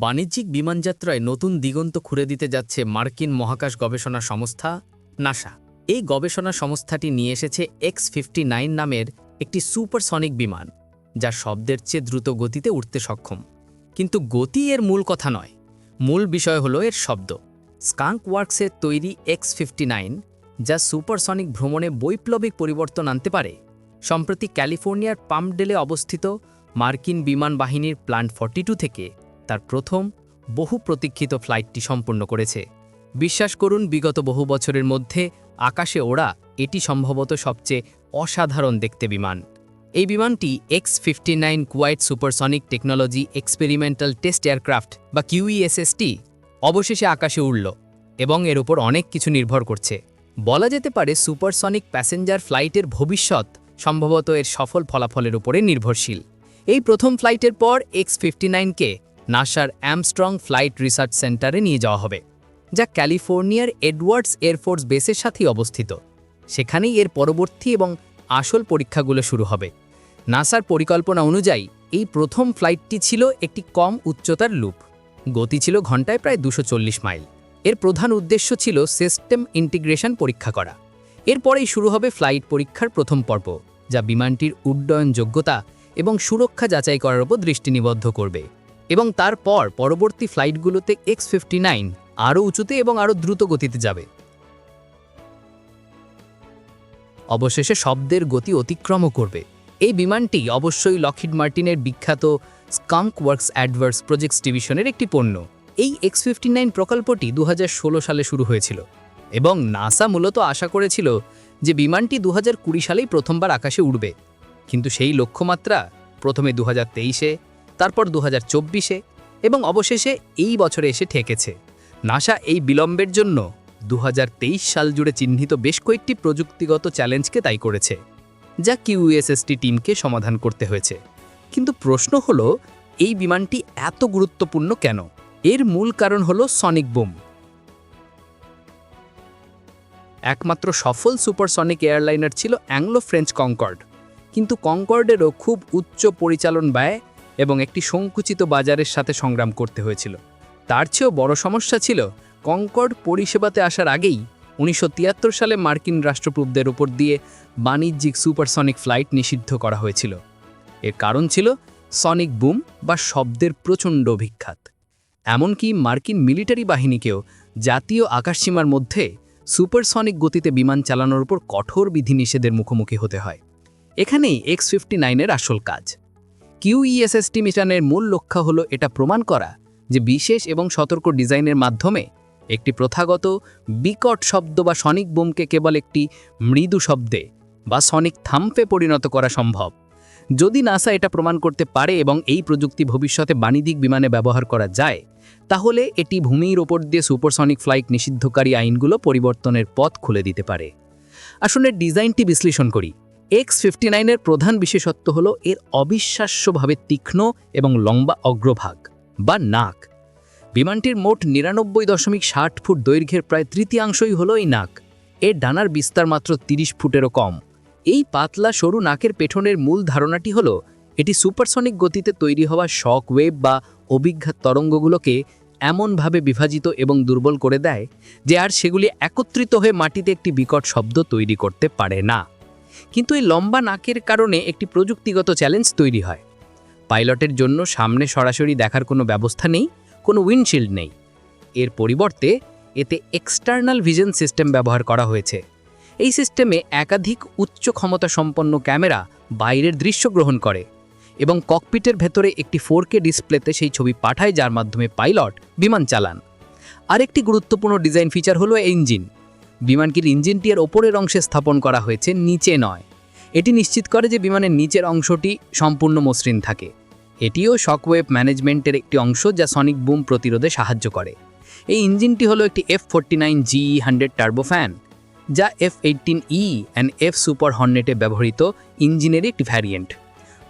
বাণিজ্যিক বিমানযাত্রায় নতুন দিগন্ত খুঁড়ে দিতে যাচ্ছে মার্কিন মহাকাশ গবেষণা সংস্থা নাসা। এই গবেষণা সংস্থাটি নিয়ে এসেছে এক্স ফিফটি নামের একটি সুপারসনিক বিমান, যা শব্দের চেয়ে দ্রুত গতিতে উঠতে সক্ষম। কিন্তু গতি এর মূল কথা নয়, মূল বিষয় হলো এর শব্দ। স্কাঙ্ক ওয়ার্কসের তৈরি এক্স ফিফটি যা সুপারসনিক ভ্রমণে বৈপ্লবিক পরিবর্তন আনতে পারে, সম্প্রতি ক্যালিফোর্নিয়ার পাম্পডেলে অবস্থিত মার্কিন বিমান বাহিনীর প্ল্যান্ট ফর্টি থেকে তার প্রথম বহু প্রতীক্ষিত ফ্লাইটটি সম্পূর্ণ করেছে। বিশ্বাস করুন, বিগত বহু বছরের মধ্যে আকাশে ওড়া এটি সম্ভবত সবচেয়ে অসাধারণ দেখতে বিমান। এই বিমানটি X fifty nine quiet supersonic technology experimental test aircraft বা কিউইএসএসটি অবশেষে আকাশে উড়ল এবং এর উপর অনেক কিছু নির্ভর করছে। বলা যেতে পারে সুপারসনিক প্যাসেঞ্জার ফ্লাইটের ভবিষ্যৎ সম্ভবত এর সফল ফলাফলের উপরে নির্ভরশীল। এই প্রথম ফ্লাইটের পর এক্স ফিফটি নাইনকে নাসার অ্যামস্ট্রং ফ্লাইট রিসার্চ সেন্টারে নিয়ে যাওয়া হবে, যা ক্যালিফোর্নিয়ার এডওয়ার্ডস এয়ারফোর্স বেসের সাথেই অবস্থিত। সেখানেই এর পরবর্তী এবং আসল পরীক্ষাগুলো শুরু হবে। নাসার পরিকল্পনা অনুযায়ী, এই প্রথম ফ্লাইটটি ছিল একটি কম উচ্চতার লুপ। গতি ছিল ঘন্টায় প্রায় দুশো মাইল। এর প্রধান উদ্দেশ্য ছিল সিস্টেম ইন্টিগ্রেশন পরীক্ষা করা। এরপরেই শুরু হবে ফ্লাইট পরীক্ষার প্রথম পর্ব, যা বিমানটির উড্ডয়ন যোগ্যতা এবং সুরক্ষা যাচাই করার উপর দৃষ্টি নিবদ্ধ করবে। এবং তারপর পরবর্তী ফ্লাইটগুলোতে এক্স ফিফটি নাইন আরও উঁচুতে এবং আরও দ্রুত গতিতে যাবে। অবশেষে শব্দের গতি অতিক্রমও করবে। এই বিমানটি অবশ্যই লকহিড মার্টিনের বিখ্যাত স্কাঙ্ক ওয়ার্কস অ্যাডভার্স প্রজেক্টস ডিভিশনের একটি পণ্য। এই এক্স ফিফটি নাইন প্রকল্পটি দু হাজার ষোলো সালে শুরু হয়েছিল এবং নাসা মূলত আশা করেছিল যে বিমানটি দু হাজার কুড়ি সালেই প্রথমবার আকাশে উড়বে। কিন্তু সেই লক্ষ্যমাত্রা প্রথমে দু তেইশে তারপর দু চব্বিশে এবং অবশেষে এই বছরে এসে ঠেকেছে। নাসা এই বিলম্বের জন্য দু হাজার তেইশ সাল জুড়ে চিহ্নিত বেশ কয়েকটি প্রযুক্তিগত চ্যালেঞ্জকে তাই করেছে, যা কিউএসএসটি টিমকে সমাধান করতে হয়েছে। কিন্তু প্রশ্ন হলো, এই বিমানটি এত গুরুত্বপূর্ণ কেন? এর মূল কারণ হলো সনিক বুম। একমাত্র সফল সুপারসনিক এয়ারলাইনার ছিল অ্যাংলো ফ্রেঞ্চ কনকর্ড কিন্তু কনকর্ডেরও খুব উচ্চ পরিচালন ব্যয় এবং একটি সংকুচিত বাজারের সাথে সংগ্রাম করতে হয়েছিল। তার চেয়েও বড় সমস্যা ছিল কনকর্ড পরিষেবাতে আসার আগেই উনিশশো তিয়াত্তর সালে মার্কিন রাষ্ট্রপ্রুবদের উপর দিয়ে বাণিজ্যিক সুপারসনিক ফ্লাইট নিষিদ্ধ করা হয়েছিল। এর কারণ ছিল সনিক বুম বা শব্দের প্রচণ্ড অভিখ্যাত এমনকি মার্কিন মিলিটারি বাহিনীকেও জাতীয় আকাশসীমার মধ্যে সুপারসনিক গতিতে বিমান চালানোর উপর কঠোর বিধিনিষেধের মুখোমুখি হতে হয়। এখানেই এক্স ফিফটি নাইনের আসল কাজ। কিউইএসএসটি মিশনের মূল লক্ষ্য হল এটা প্রমাণ করা যে বিশেষ এবং সতর্ক ডিজাইনের মাধ্যমে একটি প্রথাগত বিকট শব্দ বা সনিক বোমকে কেবল একটি মৃদু শব্দে বা সনিক থাম্পে পরিণত করা সম্ভব। যদি নাসা এটা প্রমাণ করতে পারে এবং এই প্রযুক্তি ভবিষ্যতে বাণিজ্যিক বিমানে ব্যবহার করা যায়, তাহলে এটি ভূমির ওপর দিয়ে সুপারসনিক ফ্লাইট নিষিদ্ধকারী আইনগুলো পরিবর্তনের পথ খুলে দিতে পারে। আসলে ডিজাইনটি বিশ্লেষণ করি। এক্স ফিফটি নাইনের প্রধান বিশেষত্ব হল এর অবিশ্বাস্যভাবে তীক্ষ্ণ এবং লম্বা অগ্রভাগ বা নাক। বিমানটির মোট নিরানব্বই দশমিক ষাট ফুট দৈর্ঘ্যের প্রায় তৃতীয়াংশই হলো এই নাক। এর ডানার বিস্তার মাত্র তিরিশ ফুটেরও কম। এই পাতলা সরু নাকের পেঠনের মূল ধারণাটি হল এটি সুপারসনিক গতিতে তৈরি হওয়া শক ওয়েভ বা অভিজ্ঞাত তরঙ্গগুলোকে এমনভাবে বিভাজিত এবং দুর্বল করে দেয় যে আর সেগুলি একত্রিত হয়ে মাটিতে একটি বিকট শব্দ তৈরি করতে পারে না। কিন্তু এই লম্বা নাকের কারণে একটি প্রযুক্তিগত চ্যালেঞ্জ তৈরি হয়। পাইলটের জন্য সামনে সরাসরি দেখার কোনো ব্যবস্থা নেই, কোনো উইন্ডশিল্ড নেই। এর পরিবর্তে এতে এক্সটার্নাল ভিজন সিস্টেম ব্যবহার করা হয়েছে। এই সিস্টেমে একাধিক উচ্চ ক্ষমতা সম্পন্ন ক্যামেরা বাইরের দৃশ্য গ্রহণ করে এবং ককপিটের ভেতরে একটি ফোর কে ডিসপ্লেতে সেই ছবি পাঠায়, যার মাধ্যমে পাইলট বিমান চালান। আরেকটি গুরুত্বপূর্ণ ডিজাইন ফিচার হলো ইঞ্জিন। বিমানটির ইঞ্জিনটি এর ওপরের অংশে স্থাপন করা হয়েছে, নিচে নয়। এটি নিশ্চিত করে যে বিমানের নিচের অংশটি সম্পূর্ণ মসৃণ থাকে। এটিও শকওয়েভ ম্যানেজমেন্টের একটি অংশ যা সনিক বুম প্রতিরোধে সাহায্য করে। এই ইঞ্জিনটি হলো একটি F forty nine G hundred turbofan, যা F eighteen E and F super হর্নেটে ব্যবহৃত ইঞ্জিনের একটি ভ্যারিয়েন্ট।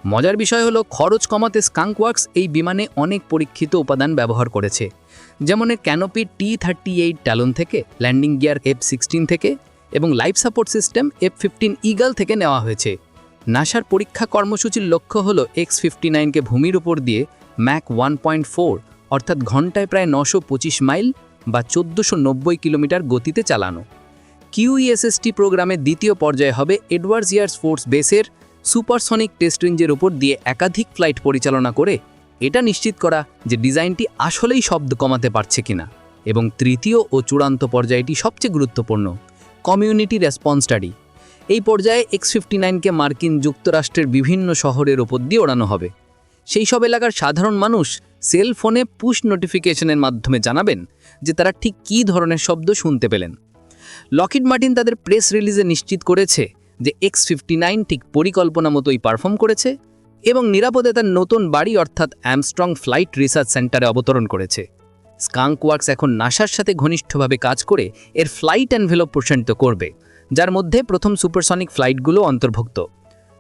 মজার বিষয় হলো খরচ কমাতে স্কাঙ্ক ওয়ার্কস এই বিমানে অনেক পরীক্ষিত উপাদান ব্যবহার করেছে। যেমন এর canopy T thirty eight Talon থেকে ল্যান্ডিং গিয়ার এফ সিক্সটিন থেকে এবং life support system F fifteen Eagle থেকে নেওয়া হয়েছে। নাসার পরীক্ষা কর্মসূচির লক্ষ্য হল এক্স ফিফটি নাইনকে ভূমির উপর দিয়ে ম্যাক ওয়ান পয়েন্ট ফোর অর্থাৎ ঘন্টায় প্রায় নশো পঁচিশ মাইল বা চোদ্দোশো নব্বই কিলোমিটার গতিতে চালানো। কিউইএসএসটি প্রোগ্রামের দ্বিতীয় পর্যায়ে হবে এডওয়ার্ডস এয়ার্স ফোর্স বেসের সুপারসনিক টেস্ট রেঞ্জের উপর দিয়ে একাধিক ফ্লাইট পরিচালনা করে এটা নিশ্চিত করা যে ডিজাইনটি আসলেই শব্দ কমাতে পারছে কিনা এবং তৃতীয় ও চূড়ান্ত পর্যায়টি সবচেয়ে গুরুত্বপূর্ণ কমিউনিটি রেসপন্স স্টাডি এই পর্যায়ে এক্স ফিফটি নাইনকে মার্কিন যুক্তরাষ্ট্রের বিভিন্ন শহরের ওপর দিয়ে ওড়ানো হবে। সেই সব এলাকার সাধারণ মানুষ সেল ফোনে পুশ নোটিফিকেশনের মাধ্যমে জানাবেন যে তারা ঠিক কী ধরনের শব্দ শুনতে পেলেন। লকিড মার্টিন তাদের প্রেস রিলিজে নিশ্চিত করেছে যে এক্স ফিফটি নাইন ঠিক পরিকল্পনা মতোই পারফর্ম করেছে এবং নিরাপদে তার নতুন বাড়ি, অর্থাৎ অ্যামস্ট্রং ফ্লাইট রিসার্চ সেন্টারে অবতরণ করেছে। স্কাঙ্ক ওয়ার্কস এখন নাসার সাথে ঘনিষ্ঠভাবে কাজ করে এর ফ্লাইট অ্যানভেলপ প্রসারিত করবে, যার মধ্যে প্রথম সুপারসনিক ফ্লাইটগুলো অন্তর্ভুক্ত।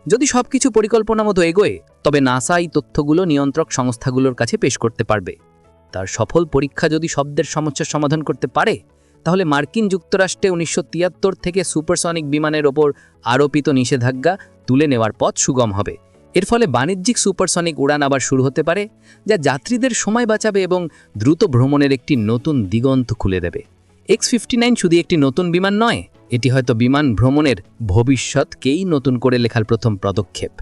যদি সব কিছু পরিকল্পনা মতো এগোয়, তবে নাসা এই তথ্যগুলো নিয়ন্ত্রক সংস্থাগুলোর কাছে পেশ করতে পারবে। তার সফল পরীক্ষা যদি শব্দের সমস্যার সমাধান করতে পারে, তাহলে মার্কিন যুক্তরাষ্ট্রে উনিশশো তিয়াত্তর থেকে সুপারসনিক বিমানের ওপর আরোপিত নিষেধাজ্ঞা তুলে নেওয়ার পথ সুগম হবে। এর ফলে বাণিজ্যিক সুপারসনিক উড়ান আবার শুরু হতে পারে, যা যাত্রীদের সময় বাঁচাবে এবং দ্রুত ভ্রমণের একটি নতুন দিগন্ত খুলে দেবে। এক্স ফিফটি নাইন শুধু একটি নতুন বিমান নয়, এটি হয়তো বিমান ভ্রমণের ভবিষ্যৎকেই নতুন করে লেখার প্রথম পদক্ষেপ।